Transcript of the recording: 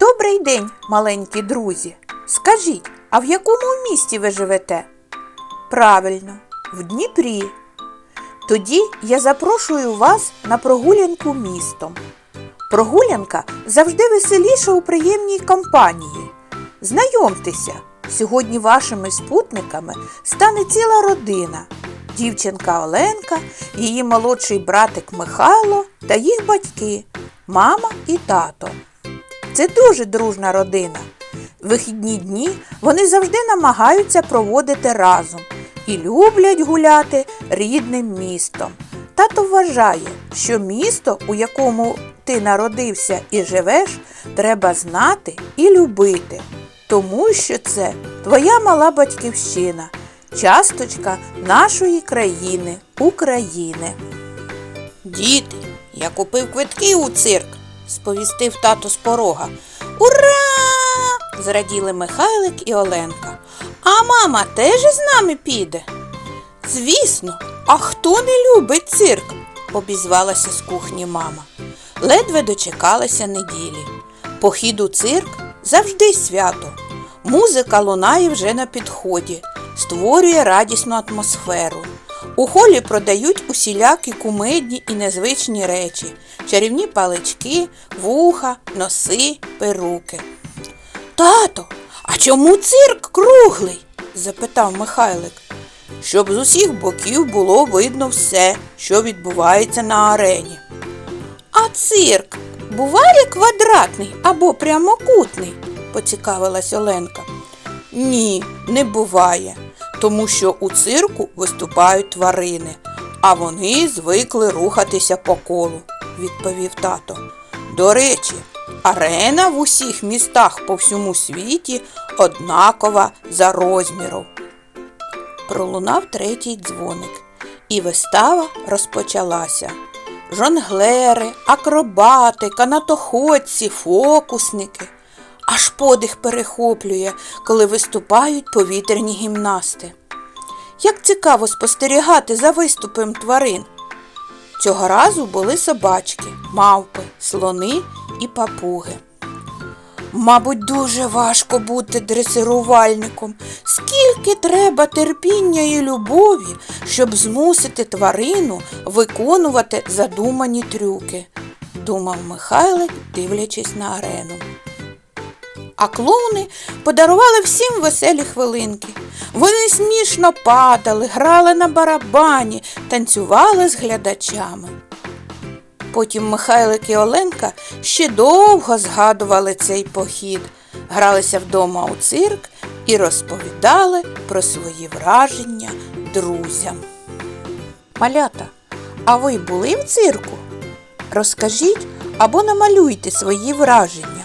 Добрий день, маленькі друзі. Скажіть, а в якому місті ви живете? Правильно, в Дніпрі. Тоді я запрошую вас на прогулянку містом. Прогулянка завжди веселіша у приємній компанії. Знайомтеся, сьогодні вашими спутниками стане ціла родина. Дівчинка Оленка, її молодший братик Михайло та їх батьки, мама і тато. Це дуже дружна родина. Вихідні дні вони завжди намагаються проводити разом і люблять гуляти рідним містом. Тато вважає, що місто, у якому ти народився і живеш, треба знати і любити, тому що це твоя мала батьківщина, часточка нашої країни, України. Діти, я купив квитки у цирк, сповістив тато з порога. Ура! зраділи Михайлик і Оленка. А мама теж із нами піде. Звісно, а хто не любить цирк? обізвалася з кухні мама. Ледве дочекалася неділі. Похід у цирк завжди свято. Музика лунає вже на підході, створює радісну атмосферу. У холі продають усілякі кумедні і незвичні речі, чарівні палички, вуха, носи, перуки. Тато, а чому цирк круглий? запитав Михайлик. Щоб з усіх боків було видно все, що відбувається на арені. А цирк буває квадратний або прямокутний? поцікавилась Оленка. Ні, не буває, тому що у цирку виступають тварини, а вони звикли рухатися по колу, відповів тато. До речі, арена в усіх містах по всьому світі однакова за розміром. Пролунав третій дзвоник, і вистава розпочалася. Жонглери, акробати, канатоходці, фокусники. Аж подих перехоплює, коли виступають повітряні гімнасти. Як цікаво спостерігати за виступом тварин. Цього разу були собачки, мавпи, слони і папуги. Мабуть, дуже важко бути дресирувальником. Скільки треба терпіння і любові, щоб змусити тварину виконувати задумані трюки, думав Михайлик, дивлячись на арену. А клоуни подарували всім веселі хвилинки. Вони смішно падали, грали на барабані, танцювали з глядачами. Потім Михайлик і Оленка ще довго згадували цей похід, гралися вдома у цирк і розповідали про свої враження друзям. Малята, а ви були в цирку? Розкажіть або намалюйте свої враження.